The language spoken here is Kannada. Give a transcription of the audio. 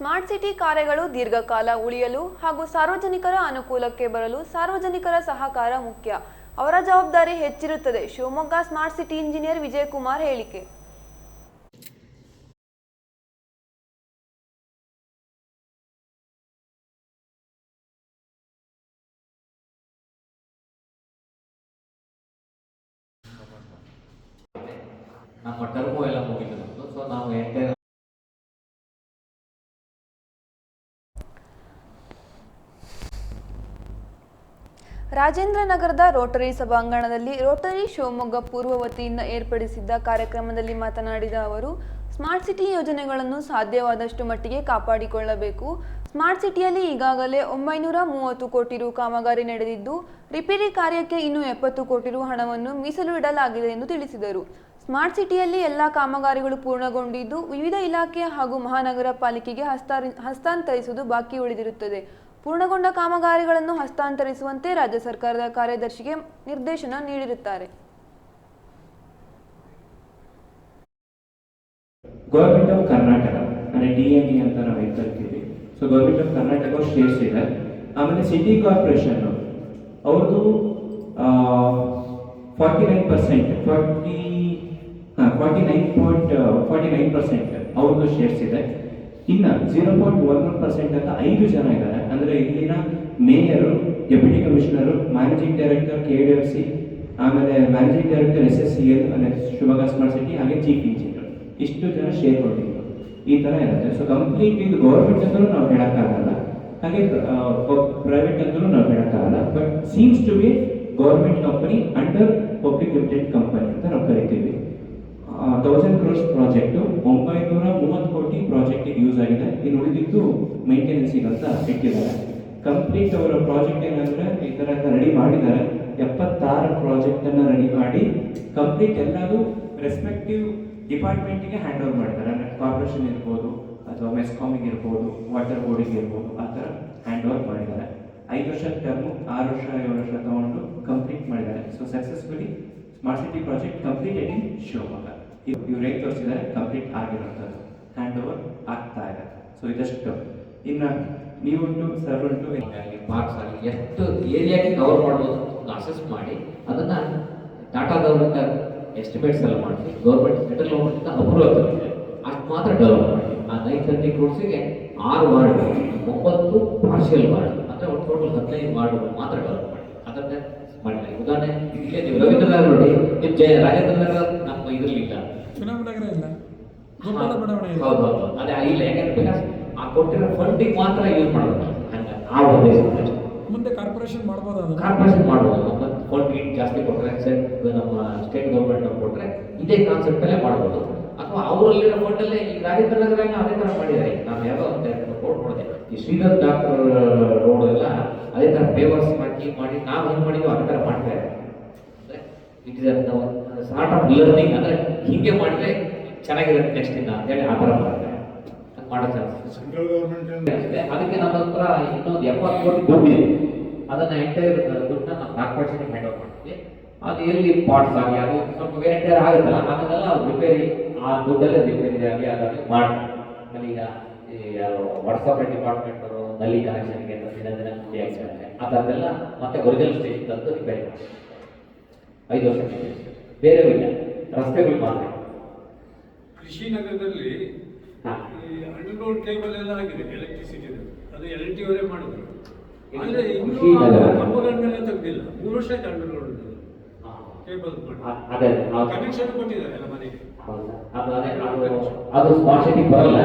ಸ್ಮಾರ್ಟ್ ಸಿಟಿ ಕಾರ್ಯಗಳು ದೀರ್ಘಕಾಲ ಉಳಿಯಲು ಹಾಗೂ ಸಾರ್ವಜನಿಕರ ಅನುಕೂಲಕ್ಕೆ ಬರಲು ಸಾರ್ವಜನಿಕರ ಸಹಕಾರ ಮುಖ್ಯ. ಅವರ ಜವಾಬ್ದಾರಿ ಹೆಚ್ಚಿರುತ್ತದೆ. Shivamogga smart city engineer Vijayakumar ಹೇಳಿಕೆ. ನಮ್ಮ ಟರ್ಮು ಎಲ್ಲ ಮುಗಿತು. ಸೊ ನಾವು ಎಂಟೇ ರಾಜೇಂದ್ರ ನಗರದ ರೋಟರಿ ಸಭಾಂಗಣದಲ್ಲಿ ರೋಟರಿ ಶಿವಮೊಗ್ಗ ಪೂರ್ವ ವತಿಯಿಂದ ಏರ್ಪಡಿಸಿದ್ದ ಕಾರ್ಯಕ್ರಮದಲ್ಲಿ ಮಾತನಾಡಿದ ಅವರು, ಸ್ಮಾರ್ಟ್ ಸಿಟಿ ಯೋಜನೆಗಳನ್ನು ಸಾಧ್ಯವಾದಷ್ಟು ಮಟ್ಟಿಗೆ ಕಾಪಾಡಿಕೊಳ್ಳಬೇಕು. ಸ್ಮಾರ್ಟ್ ಸಿಟಿಯಲ್ಲಿ ಈಗಾಗಲೇ ಒಂಬೈನೂರ ಮೂವತ್ತು ಕೋಟಿ ರು ಕಾಮಗಾರಿ ನಡೆದಿದ್ದು, ರಿಪೇರಿ ಕಾರ್ಯಕ್ಕೆ ಇನ್ನೂ ಎಪ್ಪತ್ತು ಕೋಟಿ ರು ಹಣವನ್ನು ಮೀಸಲು ಇಡಲಾಗಿದೆ ಎಂದು ತಿಳಿಸಿದರು. ಸ್ಮಾರ್ಟ್ ಸಿಟಿಯಲ್ಲಿ ಎಲ್ಲ ಕಾಮಗಾರಿಗಳು ಪೂರ್ಣಗೊಂಡಿದ್ದು, ವಿವಿಧ ಇಲಾಖೆ ಹಾಗೂ ಮಹಾನಗರ ಪಾಲಿಕೆಗೆ ಹಸ್ತಾಂತರಿಸುವುದು ಬಾಕಿ ಉಳಿದಿರುತ್ತದೆ. ಪೂರ್ಣಗೊಂಡ ಕಾಮಗಾರಿಗಳನ್ನು ಹಸ್ತಾಂತರಿಸುವಂತೆ ರಾಜ್ಯ ಸರ್ಕಾರದ ಕಾರ್ಯದರ್ಶಿಗೆ ನಿರ್ದೇಶನ ನೀಡಿರುತ್ತಾರೆ. ಗೌರ್ಮೆಂಟ್ ಆಫ್ ಕರ್ನಾಟಕ ಅಂದರೆ ಡಿ ಎಂ ಇ ಅಂತ ನಾವು ಸೊ ಆಫ್ ಕರ್ನಾಟಕ ಶೇರ್ಸ್ ಇದೆ. ಆಮೇಲೆ ಸಿಟಿ ಕಾರ್ಪೊರೇಷನ್ ಅವ್ರದ್ದು forty nine percent forty forty nine point forty nine percent ಅವ್ರದ್ದು ಶೇರ್ಸ್ ಇದೆ. ಇನ್ನು zero point one one percent ಅಂತ ಐದು ಜನ ಇದ್ದಾರೆ. ಅಂದ್ರೆ ಇಲ್ಲಿನ mayor deputy commissioner managing director K D F C ಆಮೇಲೆ managing director S S C L ಅಂದರೆ ಸ್ಮಾರ್ಟ್ ಸಿಟಿ ಹಾಗೆ ಚೀಫ್ ಇಂಜಿನಿಯರ್ ಇಷ್ಟು ಜನ ಶೇರ್ ಹೋಲ್ಡಿಂಗ್ ಈ ತರ ಇರುತ್ತೆ. ಸೊ ಕಂಪ್ಲೀಟ್ ಇದು ಗೌರ್ಮೆಂಟ್ ಅಂತಲೂ ನಾವು ಹೇಳೋಕ್ಕಾಗಲ್ಲ. ಹಾಗೆ ಪ್ರೈವೇಟ್ ಅಂತಲೂ ನಾವು ಹೇಳೋಕ್ಕಾಗಲ್ಲ. But seems to be government company under public limited company ಅಂತ ಕ್ರೋರ್ಸ್ ಪ್ರಾಜೆಕ್ಟ್ ಒಂಬೈನೂರ ಮೂವತ್ತು ಕೋಟಿ ಪ್ರಾಜೆಕ್ಟಿಗೆ ಯೂಸ್ ಆಗಿದೆ. ಇನ್ನು ಉಳಿದಿದ್ದು ಮೇಂಟೆನೆನ್ಸಿಗೆ ಅಂತ ಇಟ್ಟಿದ್ದಾರೆ ಕಂಪ್ಲೀಟ್ ಅವರ ಪ್ರಾಜೆಕ್ಟ್ ಏನಂದ್ರೆ ಈ ತರ ರೆಡಿ ಮಾಡಿದ್ದಾರೆ. ಎಪ್ಪತ್ತಾರು ಪ್ರಾಜೆಕ್ಟನ್ನು ರೆಡಿ ಮಾಡಿ ಕಂಪ್ಲೀಟ್ ಎಲ್ಲದು ರೆಸ್ಪೆಕ್ಟಿವ್ ಡಿಪಾರ್ಟ್ಮೆಂಟಿಗೆ ಹ್ಯಾಂಡ್ ಓವರ್ ಮಾಡ್ತಾರೆ. ಅಂದರೆ ಕಾರ್ಪೊರೇಷನ್ ಇರ್ಬೋದು, ಅಥವಾ ಮೆಸ್ಕಾಮಿಗೆ ಇರ್ಬೋದು ವಾಟರ್ ಬೋರ್ಡಿಗೆ ಇರ್ಬೋದು, ಆ ಥರ ಹ್ಯಾಂಡ್ ಓವರ್ ಮಾಡಿದ್ದಾರೆ. ಐದು ವರ್ಷ ಟರ್ಮು ಆರು ವರ್ಷ, ಏಳು ವರ್ಷ ತಗೊಂಡು ಕಂಪ್ಲೀಟ್ ಮಾಡಿದ್ದಾರೆ. So successfully smart city project complete in Shivamogga ಇವ್ರು ಹೇಗೆ ತೋರಿಸಿದ್ದಾರೆ ಕಂಪ್ಲೀಟ್ ಆಗಿರೋಂಥದ್ದು ಹ್ಯಾಂಡ್ ಓವರ್ ಆಗ್ತಾ ಇದೆ. ಸೊ ಇದಷ್ಟು ಇನ್ನು ನೀವುಂಟು ಸರ್ ಉಂಟು ಪಾರ್ಕ್ಸ್ ಆಗಲಿ, ಎಷ್ಟು ಏರಿಯಾಗೆ ಕವರ್ ಮಾಡ್ಬೋದು ಅಸೆಸ್ ಮಾಡಿ, ಅದನ್ನ ಟಾಟಾದವರಿಂದ ಎಸ್ಟಿಮೇಟ್ಸ್ ಎಲ್ಲ ಮಾಡಿ ಗೌರ್ಮೆಂಟ್ ಸೆಂಟ್ರಲ್ ಗೌರ್ಮೆಂಟ್ ಅಪ್ರೂವಲ್ ತಗೊಂಡಿದೆ ಅಷ್ಟು ಮಾತ್ರ ಡೆವಲಪ್ ಮಾಡಿ. ಆ ನೈನ್ ರೂಟ್ಸಿಗೆ ಆರು ವಾರ್ಡ್ ಒಂಬತ್ತು ಪಾರ್ಷಿಯಲ್ ವಾರ್ಡ್ ಅಂದರೆ ಒಂದು ಟೋಟಲ್ ಹದಿನೈದು ವಾರ್ಡ್ಗಳು ಮಾತ್ರ ಡೆವಲಪ್ ಮಾಡಿ. ಅದನ್ನೇ ಮಾಡಿಲ್ಲ. ಉದಾಹರಣೆ ಇಲ್ಲೇ ನೀವು ರವೀಂದ್ರ ನಗರ ನೋಡಿ ನೀವು ಜಯ ರಾಜೇಂದ್ರ ನಗರ ನಮ್ಮ ಇದರಲ್ಲಿ ಇಲ್ಲ ಚುನಾವಣೆಗರ ಇಲ್ಲ. ಗೋಪಾಲ ಬಡಾವಣೆ ಹೌದು ಹೌದು. ಅದೇ ಇಲ್ಲ ಯಾಕಂದ್ರೆ ಆ ಕೊಟ್ಟಿರೋ ಫಂಡಿಗೆ ಮಾತ್ರ ಯೂಸ್ ಮಾಡಬೇಕು ಹಂಗ ಆ ಉದ್ದೇಶ ಮುಂದೆ ಕಾರ್ಪೊರೇಷನ್ ಮಾಡ್ಬೋದು ಕಾರ್ಪೊರೇಷನ್ ಮಾಡ್ಬೋದು. ಮತ್ತೆ ಫಂಡ್ ಗೀಟ್ ಜಾಸ್ತಿ ಕೊಟ್ಟರೆ ಸರ್ ನಮ್ಮ ಸ್ಟೇಟ್ ಗೌರ್ಮೆಂಟ್ ಕೊಟ್ಟರೆ ಇದೇ ಕಾನ್ಸೆಪ್ಟ್ ಅಲ್ಲೇ ಮಾಡ್ಬೋದು. ಅಥವಾ ಅವರಲ್ಲಿರೋ ಫಂಡಲ್ಲೇ ಈ ರಾಜೇಂದ್ರ ನಗರ ಅದೇ ತರ ಮಾಡಿದ್ದಾರೆ. ನಾನು ಯಾವ ರೋಡ್ ನೋಡಿದೆ ಈ ಶ್ರೀಧರ್ ಡಾಕ್ಟರ್ ರೋಡ್ ಎಲ್ಲ ಅದೇ ತರ ಪೇವರ್ಸ್ ಮಾಡಿ ಮಾಡಿ ನಾವು ಹೆಂಗ್ ಮಾಡಿದ್ವಿ ಅದೇ ತರ ಮಾಡ್ತಾರೆ it is sort of learning ಅಂದ್ರೆ ಹಿಂಗೆ ಮಾಡಿದ್ರೆ ಚೆನ್ನಾಗಿರುತ್ತೆ ನೆಕ್ಸ್ಟ್ ಇಂದ ಅಂತೇಳಿ ಆ ಥರ ಮಾಡ್ತಾರೆ. ಮಾಡೋ ಚಾನ್ಸ್. ಅದಕ್ಕೆ ನಮ್ಮ ಹತ್ರ ಇನ್ನೊಂದು ಎಪ್ಪತ್ತು ಕೋಟಿ ದುಡ್ಡು ಇದೆ. ಅದನ್ನ ಎಂಟೈರ್ ದುಡ್ಡನ್ನ ನಾವು ಕಾರ್ಪೊರೇಷನ್ಗೆ ಹ್ಯಾಂಡ್ ಓವರ್ ಮಾಡ್ತೀವಿ. ಅದು ಎಲ್ಲಿ ಪಾರ್ಟ್ಸ್ ಆಗಿ ಅದು ಸ್ವಲ್ಪ ವೇರಿಯಂಟರ್ ಆಗುತ್ತಲ್ಲ ಅದನ್ನೆಲ್ಲ ರಿಪೇರಿ ಆ ದುಡ್ಡಲ್ಲೇ ರಿಪೇರಿ ಆಗಿ ಅದನ್ನು ಮಾಡ್ತಾರೆ. ಈಗ ಈ ವಾಟ್ಸಪ್ ಡಿಪಾರ್ಟ್ಮೆಂಟ್ ಅವರು ನಲ್ಲಿ ಕನೆಕ್ಷನ್ಗೆ ಅಂತ ದಿನ ದಿನ ಫ್ರೀ ಆಗಿದ್ದಾರೆ ಆ ಥರದ್ದೆಲ್ಲ ಮತ್ತೆ ಒರಿಜಿನಲ್ ಸ್ಟೇಜ್ ತಂದು ರಿಪೇರಿ ಮಾಡ್ತಾರೆ. ಐದು ವರ್ಷ ಬೇರೆ ಇಲ್ಲ ರಸ್ತೆಗಳು ಮಾತ್ರ. ಕೃಷಿ ನಗರದಲ್ಲಿ ಅಂಡರ್ಗ್ರೌಂಡ್ ಕೇಬಲ್ ಎಲ್ಲ ಆಗಿದೆ ಎಲೆಕ್ಟ್ರಿಸಿಟಿ ಅದು ಎಲ್ ಟಿ ಅವರೇ ಮಾಡಿದ್ರು. ಆದ್ರೆ ಇನ್ನೂ ಕೃಷಿ ನಗರ. ಕಂಬಗಳನ್ನೆಲ್ಲ ತೆಗ್ದಿಲ್ಲ. ಮೂರು ವರ್ಷ ಆಯ್ತು ಅಂಡರ್ಗ್ರೌಂಡ್ ಹಾ. ಕೇಬಲ್ ಮಾಡಿ. ಅದೇ ಕನೆಕ್ಷನ್ ಕೊಟ್ಟಿದ್ದಾರೆ ಮನೆಗೆ? ಅದು ಅದೇ ಅದು ಅದು ಸ್ಮಾರ್ಟ್ ಸಿಟಿ ಬರಲ್ಲ.